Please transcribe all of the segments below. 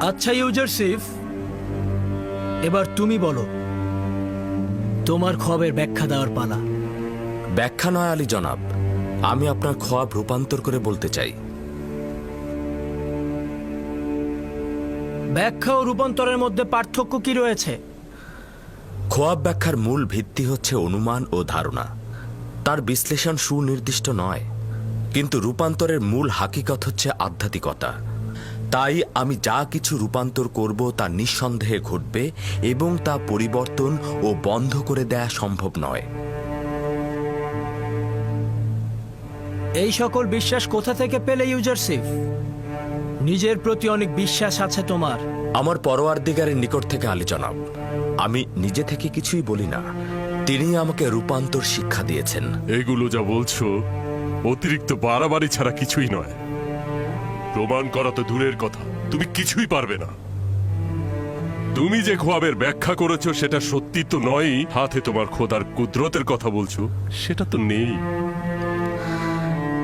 আচ্ছা ইউজারসিফ এবার তুমি বলো তোমার খবের ব্যাখ্যা দেওয়ার পালা। ব্যাখ্যা নয় আলী জনাব আমি আপনার খোয়াব রূপান্তর করে বলতে চাই। ব্যাখ্যা ও রূপান্তরের মধ্যে পার্থক্য কি রয়েছে? খোয়াব ব্যাখ্যার মূল ভিত্তি হচ্ছে অনুমান ও ধারণা। তার বিশ্লেষণ সুনির্দিষ্ট নয় কিন্তু রূপান্তরের মূল হাকিকত হচ্ছে আধ্যাত্মিকতা। তাই আমি যা কিছু রূপান্তর করব তা নিঃসন্দেহে ঘটবে এবং তা পরিবর্তন ও বন্ধ করে দেয়া সম্ভব নয়। এই সকল বিশ্বাস কোথা থেকে পেলে ইউজারসিফ নিজের প্রতি অনেক বিশ্বাস আছে তোমার। আমার পরোয়ার দিগারের নিকট থেকে আলী জনাব। আমি নিজে থেকে কিছুই বলি না। তিনি আমাকে রূপান্তর শিক্ষা দিয়েছেন। এগুলো যা বলছো অতিরিক্ত বাড়াবাড়ি ছাড়া কিছুই নয়। প্রমাণ করা তো দূরের কথা। তুমি কিছুই পারবে না। তুমি যে খোয়াবের ব্যাখ্যা করেছ, সেটা সত্যি তো নয়ই। হাতে তোমার খোদার কুদরতের কথা বলছো। সেটা তো নেই।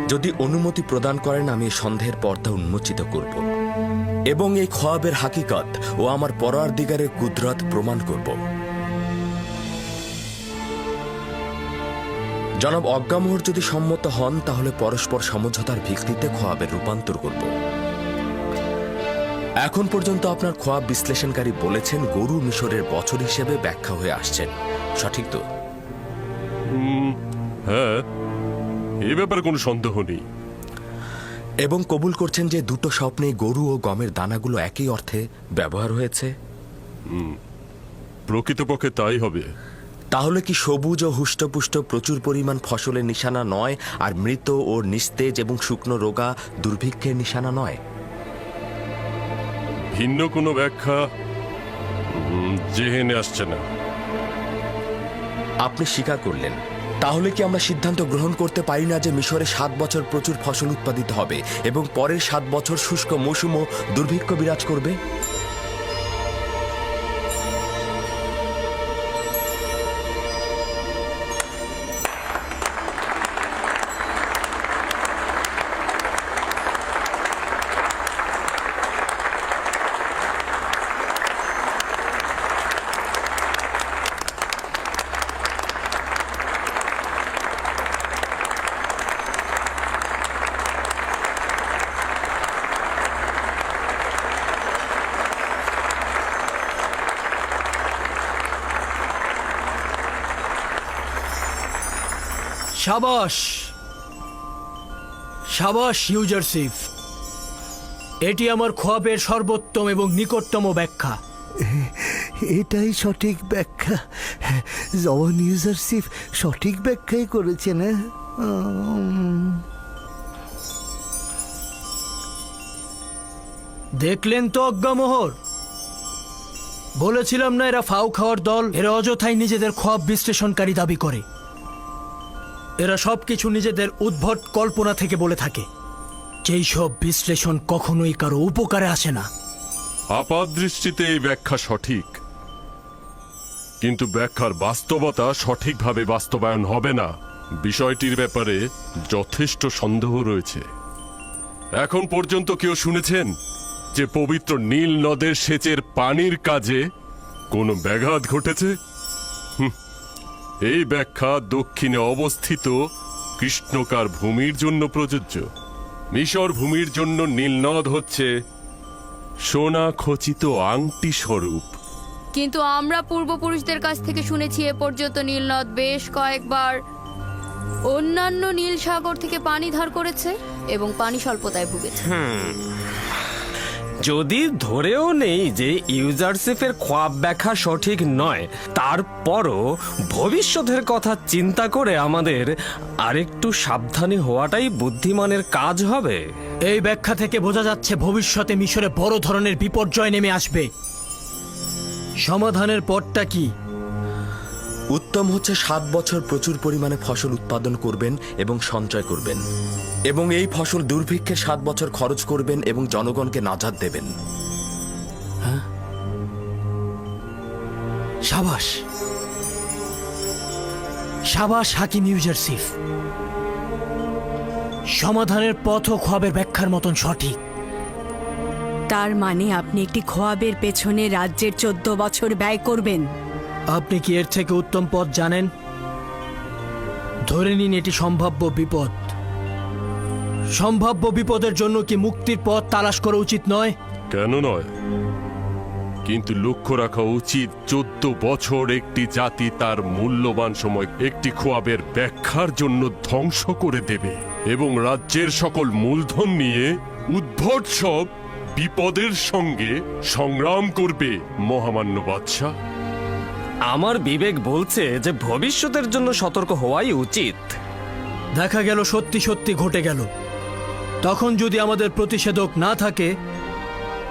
যদি অনুমতি প্রদান করেন, আমি সন্দেহের পর্দা উন্মোচিত করব। এবং এই খোয়াবের হাকিকত ও আমার পরার দিগারের কুদরত প্রমাণ করব। জনাব অজ্ঞামোহর যদি সম্মত হন তাহলে পরস্পর সমঝোতার ভিত্তিতে খোয়াবের রূপান্তর করব। এখন পর্যন্ত আপনার খোয়াব বিশ্লেষণকারী বলেছেন গরু মিশরের বছর হিসেবে ব্যাখ্যা হয়ে আসছেন। সঠিক তো? হ্যাঁ এ ব্যাপারে কোনো সন্দেহ নেই। এবং কবুল করছেন যে দুটো স্বপ্নে গরু ও গমের দানাগুলো একই অর্থে ব্যবহার হয়েছে? প্রকৃতপক্ষে তাই হবে। তাহলে কি সবুজ ও হুষ্টপুষ্ট প্রচুর পরিমাণ ফসলের নিশানা নয় আর মৃত ও নিস্তেজ এবং শুকনো রোগা দুর্ভিক্ষের নিশানা নয়? ভিন্ন কোনো ব্যাখ্যা? জেহেনে আসছে না। আপনি স্বীকার করলেন। তাহলে কি আমরা সিদ্ধান্ত গ্রহণ করতে পারি না যে মিশরে সাত বছর প্রচুর ফসল উৎপাদিত হবে এবং পরের সাত বছর শুষ্ক মৌসুম ও দুর্ভিক্ষ বিরাজ করবে? সাবাস। সাবাস ইউজারসিফ এটি আমার খোয়াবের সর্বোত্তম এবং নিকটতম ব্যাখ্যা। এটাই সঠিক ব্যাখ্যা। জওয়ান ইউজারশিপ সঠিক ব্যাখ্যাই করেছেন হ্যাঁ? দেখলেন তো অজ্ঞামোহর? বলেছিলাম না এরা ফাউ খাওয়ার দল এরা অযথাই নিজেদের খোয়াব বিশ্লেষণকারী দাবি করে। এরা সবকিছু নিজেদের উদ্ভট কল্পনা থেকে বলে থাকে। যেই সব বিশ্লেষণ কখনোই কারও উপকারে আসে না। আপাত দৃষ্টিতে এই ব্যাখ্যা সঠিক। কিন্তু ব্যাখ্যার বাস্তবতা সঠিকভাবে বাস্তবায়ন হবে না। বিষয়টির ব্যাপারে যথেষ্ট সন্দেহ রয়েছে। এখন পর্যন্ত কেউ শুনেছেন যে পবিত্র নীল নদের সেচের পানির কাজে কোনো ব্যাঘাত ঘটেছে? এই ব্যাখ্যা দক্ষিণে অবস্থিত কৃষ্ণকার ভূমির জন্য প্রযোজ্য। মিশর ভূমির জন্য নীলনদ হচ্ছে সোনা খচিত আংটি স্বরূপ। কিন্তু আমরা পূর্বপুরুষদের কাছ থেকে শুনেছি এ পর্যন্ত নীলনদ বেশ কয়েকবার অন্যান্য নীল সাগর থেকে পানি ধার করেছে এবং পানি স্বল্পতায় ভুগেছে। যদি ধরেও নেই যে ইউজারশিপের খোয়াব ব্যাখ্যা সঠিক নয়, তারপরও ভবিষ্যতের কথা চিন্তা করে আমাদের আরেকটু সাবধানী হওয়াটাই বুদ্ধিমানের কাজ হবে। এই ব্যাখ্যা থেকে বোঝা যাচ্ছে ভবিষ্যতে মিশরে বড় ধরনের বিপর্যয় নেমে আসবে। সমাধানের পথটা কি? উত্তম হচ্ছে সাত বছর প্রচুর পরিমাণে ফসল উৎপাদন করবেন এবং সঞ্চয় করবেন। এবং এই ফসল দুর্ভিক্ষে সাত বছর খরচ করবেন এবং জনগণকে নাজাদ দেবেন। সাবাস। সাবাস হাকিম ইউজারসিফ সমাধানের পথ ও খোয়াবের ব্যাখ্যার মতন সঠিক। তার মানে আপনি একটি খোয়াবের পেছনে রাজ্যের চোদ্দ বছর ব্যয় করবেন। আপনি কি এর থেকে উত্তম পথ জানেন? ধরে নিন এটি সম্ভাব্য বিপদ। সম্ভাব্য বিপদের জন্য কি মুক্তির পথ তালাশ করা উচিত নয়? কেন নয়? কিন্তু লক্ষ্য রাখা উচিত, চোদ্দ বছর একটি জাতি তার মূল্যবান সময় একটি খোয়াবের ব্যাখ্যার জন্য ধ্বংস করে দেবে এবং রাজ্যের সকল মূলধন নিয়ে উদ্ভট সব বিপদের সঙ্গে সংগ্রাম করবে মহামান্য বাদশাহ। আমার বিবেক বলছে যে ভবিষ্যতের জন্য সতর্ক হওয়াই উচিত। দেখা গেল সত্যি সত্যি ঘটে গেল। তখন যদি আমাদের প্রতিষেধক না থাকে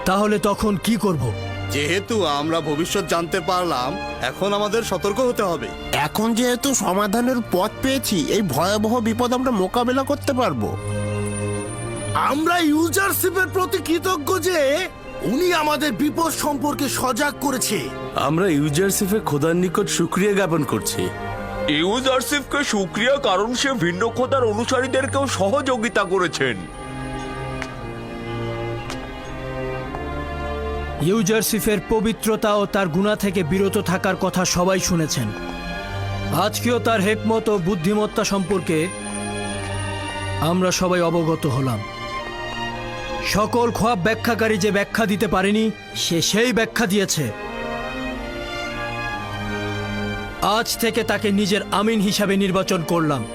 তাহলে তখন কি করব? যেহেতু আমরা ভবিষ্যৎ জানতে পারলাম এখন আমাদের সতর্ক হতে হবে। এখন যেহেতু সমাধানের পথ পেয়েছি এই ভয়াবহ বিপদ আমরা মোকাবেলা করতে পারব। আমরা ইউজারশিপের প্রতি কৃতজ্ঞ যে উনি আমাদের বিপদ সম্পর্কে সজাগ করেছে। আমরা ইউজারসিফে খোদার নিকট শুক্রিয়া জ্ঞাপন করছি। ইউজারশিপকে সুক্রিয়া কারণ সে ভিন্ন খোদার অনুসারীদেরকেও সহযোগিতা করেছেন। ইউজারসিফের পবিত্রতা ও তার গুণা থেকে বিরত থাকার কথা সবাই শুনেছেন। আজকেও তার হেকমত ও বুদ্ধিমত্তা সম্পর্কে আমরা সবাই অবগত হলাম। সকল খোয়াব ব্যাখ্যাকারী যে ব্যাখ্যা দিতে পারেনি, সে সেই ব্যাখ্যা দিয়েছে। আজ থেকে তাকে নিজের আমিন হিসাবে নির্বাচন করলাম।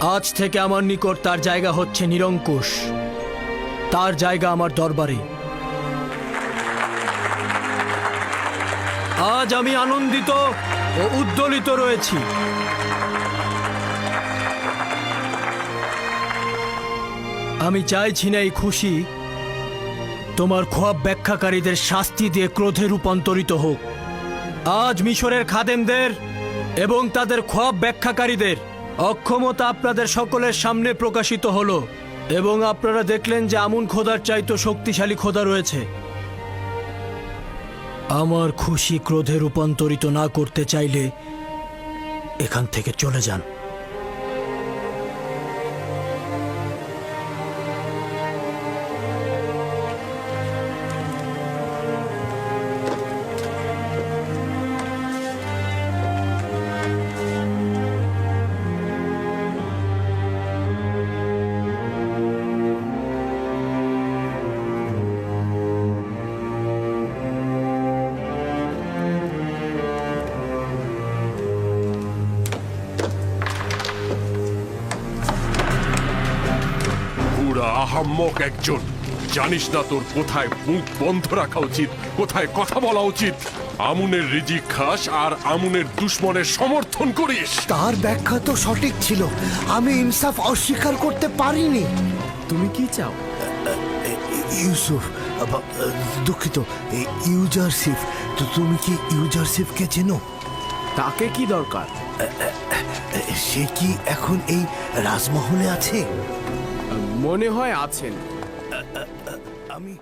আজ থেকে আমার নিকট তার জায়গা হচ্ছে নিরঙ্কুশ। তার জায়গা আমার দরবারে। আজ আমি আনন্দিত ও উদ্দোলিত রয়েছি। আমি চাইছি না এই খুশি। তোমার খোয়াব ব্যাখ্যাকারীদের শাস্তি দিয়ে ক্রোধে রূপান্তরিত হোক। আজ মিশরের খাদেমদের এবং তাদের খোয়াব ব্যাখ্যাকারীদের অক্ষমতা আপনাদের সকলের সামনে প্রকাশিত হলো এবং আপনারা দেখলেন যে আমুন খোদার চাইতো শক্তিশালী খোদা রয়েছে। আমার খুশি ক্রোধে রূপান্তরিত না করতে চাইলে এখান থেকে চলে যান। আহাম্মক একজন। জানিস না তোর কোথায় মুখ বন্ধ রাখা উচিত কোথায় কথা বলা উচিত। আমুনের রিজিক খাস আর আমুনের দুশ্মনের সমর্থন করিস। তার ব্যাখ্যা তো সঠিক ছিল। আমি ইনসাফ অস্বীকার করতে পারিনি। তুমি কি চাও? ইউসুফ দুঃখিত এই ইউজারশিপ তো তুমি কি ইউজারশিপকে চেনো? তাকে কি দরকার? সে কি এখন এই রাজমহলে আছে? মনে হয় আছেন। আমি